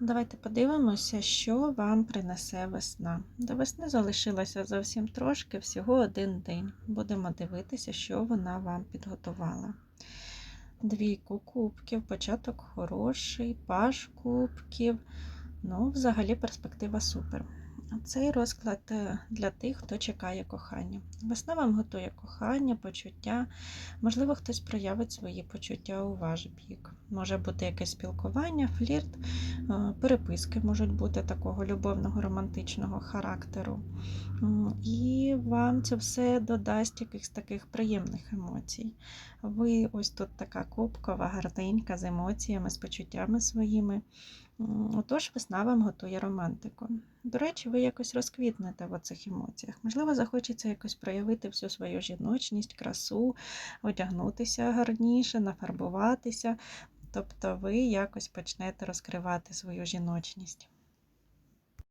Давайте подивимося, що вам принесе весна. До весни залишилося зовсім трошки, всього один день. Будемо дивитися, що вона вам підготувала. Двійку кубків, початок хороший, паш кубків. Ну, взагалі перспектива супер. Цей розклад е, для тих, хто чекає кохання. Весна вам готує кохання, почуття. Можливо, хтось проявить свої почуття у ваш бік. Може бути якесь спілкування, флірт, переписки можуть бути такого любовного романтичного характеру. І вам це все додасть якихось таких приємних емоцій. Ви ось тут така кубкова, гарненька з емоціями, з почуттями своїми. Отож, весна вам готує романтику. До речі, ви якось розквітнете в оцих емоціях. Можливо, захочеться якось проявити всю свою жіночність, красу, одягнутися гарніше, нафарбуватися. Тобто ви якось почнете розкривати свою жіночність.